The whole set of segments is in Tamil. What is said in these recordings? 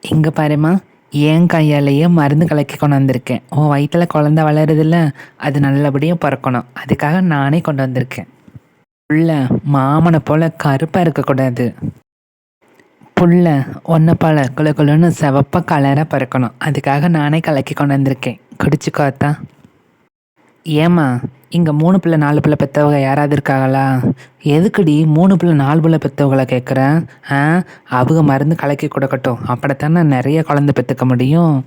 இங்கே பாருமா என் கையாலேயே மருந்து கலக்கி கொண்டு வந்திருக்கேன். உன் வயிற்றில் குழந்த வளருதுல்ல அது நல்லபடியாக பிறக்கணும். அதுக்காக நானே கொண்டு வந்திருக்கேன். புள்ள மாமனை போல் கருப்பாக இருக்கக்கூடாது. புள்ள ஒன்றை போல குளு குளுன்னு சிவப்பாக கலராக பிறக்கணும். அதுக்காக நானே கலக்கி கொண்டு வந்திருக்கேன். குடிச்சுக்கோத்தா ஏம்மா இங்கே மூணு பிள்ளை நாலு பிள்ளை பெற்றவங்க யாராவது இருக்காங்களா? எதுக்குடி மூணு பிள்ளை நாலு பிள்ளை பெற்றவங்களை கேட்குறேன் ஆ? அவங்க மருந்து கலக்கி கொடுக்கட்டும். அப்படித்தானே நிறைய குழந்தை பெற்றுக்க முடியும்?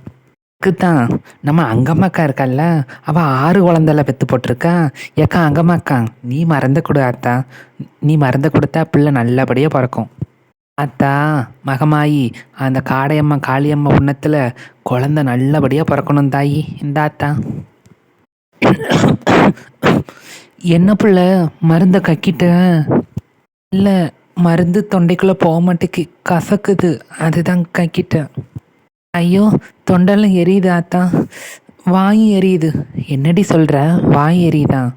தான் நம்ம அங்கம்மாக்கா இருக்கல்ல. அவள் ஆறு குழந்தைல பெற்று போட்டிருக்கா. ஏக்கா அங்கம்மாக்கா நீ மறந்து கொடு அத்தா. நீ மறந்து கொடுத்தா பிள்ளை நல்லபடியாக பிறக்கும். அத்தா மகமாயி அந்த காடையம்மா காளியம்மா உன்னத்தில் குழந்த நல்லபடியாக பிறக்கணும் தாயி. இந்த என்ன பிள்ளை? மருந்தை கக்கிட்ட. இல்லை மருந்து தொண்டைக்குள்ளே போக மாட்டேக்கு. கசக்குது. அதுதான் கக்கிட்டேன் ஐயோ தொண்டெல்லாம் எரியுது ஆத்தா. வாய் எரியுது. என்னடி சொல்கிற வாய் எரியுதா?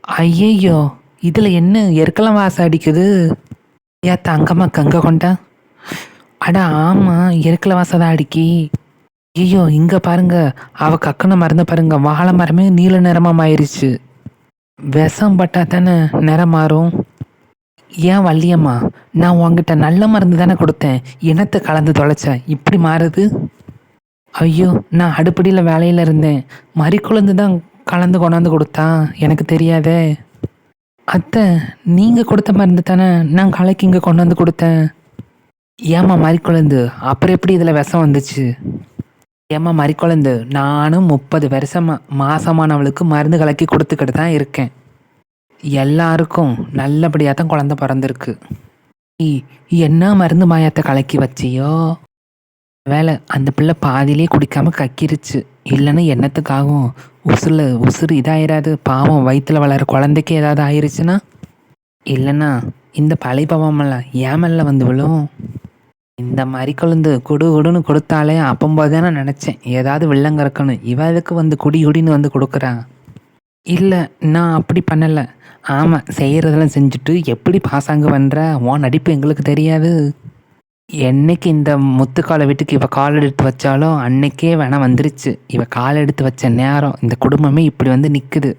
ஐயையோ இதில் என்ன எருக்கலாம் வாசம் அடிக்குது? ஏ தங்கம்மா கங்க கொண்டா? அட ஆமாம் எருக்கல வாசம் தான் அடிக்கி. ஐயோ இங்கே பாருங்க. அவ கக்குன மறந்து பாருங்க. வாழை மரமே நீல நிறமாக மாயிருச்சு விஷம் பட்டா தானே நிறம் மாறும்? ஏன் வள்ளியம்மா நான் உங்ககிட்ட நல்ல மருந்து தானே கொடுத்தேன். இனத்தை கலந்து தொலைச்சேன் இப்படி மாறுது? ஐயோ நான் அடுப்படியில் வேலையில் இருந்தேன். மறிக்குழந்து தான் கலந்து கொண்டாந்து கொடுத்தா எனக்கு தெரியாதே. அத்தை நீங்கள் கொடுத்த மருந்து தானே நான் கலைக்கு இங்கே கொண்டாந்து கொடுத்தேன். ஏம்மா மறிக்குழந்து அப்புறம் எப்படி இதில் விஷம் வந்துச்சு? ஏம்மா மறிக்குழந்து. நானும் முப்பது வருஷமா மாசமானவளுக்கு மருந்து கலக்கி கொடுத்துக்கிட்டு தான் இருக்கேன். எல்லாருக்கும் நல்லபடியாக தான் குழந்த பிறந்திருக்கு. என்ன மருந்து மாயத்தை கலக்கி வச்சியோ? வேலை அந்த பிள்ளை பாதியிலே குடிக்காம கக்கிருச்சு. இல்லைன்னா என்னத்துக்காகும் உசுல உசுறு இதாயிராது. பாவம் வயிற்றுல வளர குழந்தைக்கு ஏதாவது ஆயிருச்சுன்னா? இல்லைன்னா இந்த பழைய பாவமெல்லாம் ஏமல்ல வந்து விழும்? இந்த மாதிரி கொழுந்து குடு குடுன்னு கொடுத்தாலே அப்பம்போது நான் நினச்சேன். ஏதாவது வில்லங்க இருக்கணும் இவ எதுக்கு வந்து குடி குடின்னு வந்து கொடுக்குறான் இல்லை நான் அப்படி பண்ணலை. ஆமாம் செய்கிறதெல்லாம் செஞ்சுட்டு எப்படி பாசாங்க பண்ணுற உன் நடிப்பு எங்களுக்கு தெரியாது. என்னைக்கு இந்த முத்துக்காலை வீட்டுக்கு இவள் கால் எடுத்து வச்சாலும் அன்னைக்கே வேணால் வந்துருச்சு. இவள் கால் எடுத்து வச்ச நேரம் இந்த குடும்பமே இப்படி வந்து நிற்குது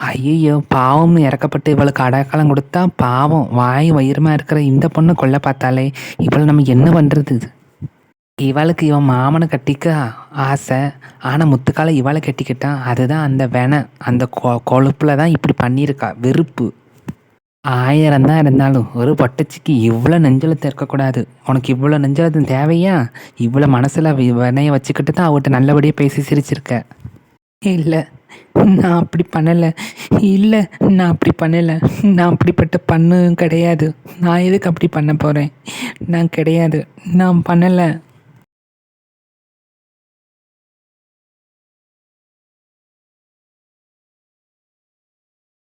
ஐயோ பாவம்னு இறக்கப்பட்டு இவளுக்கு அடைக்கலம் கொடுத்தா பாவம். வாய் வயிறுமா இருக்கிற இந்த பொண்ணு கொல்ல பார்த்தாலே இவளை நம்ம என்ன பண்ணுறது இவளுக்கு இவன் மாமனை கட்டிக்க ஆசை. ஆனால் முத்துக்கால இவளை கட்டிக்கிட்டான் அதுதான் அந்த வெனை அந்த கொ கொழுப்பில் தான் இப்படி பண்ணியிருக்கா. வெறுப்பு. ஆயிரம் தான் இருந்தாலும் ஒரு பொட்டச்சிக்கு இவ்வளோ நெஞ்சலத்தை இருக்கக்கூடாது. உனக்கு இவ்வளோ நெஞ்சலத்தும் தேவையா? இவ்வளோ மனசில் வினையை வச்சுக்கிட்டு தான் அவட்ட நல்லபடியாக பேசி சிரிச்சிருக்க. இல்லை. நான் அப்படி பண்ணலை. இல்லை நான் அப்படி பண்ணலை. நான் அப்படிப்பட்ட பண்ணும் கிடையாது. நான் எதுக்கு அப்படி பண்ண போகிறேன் நான் கிடையாது. நான் பண்ணலை.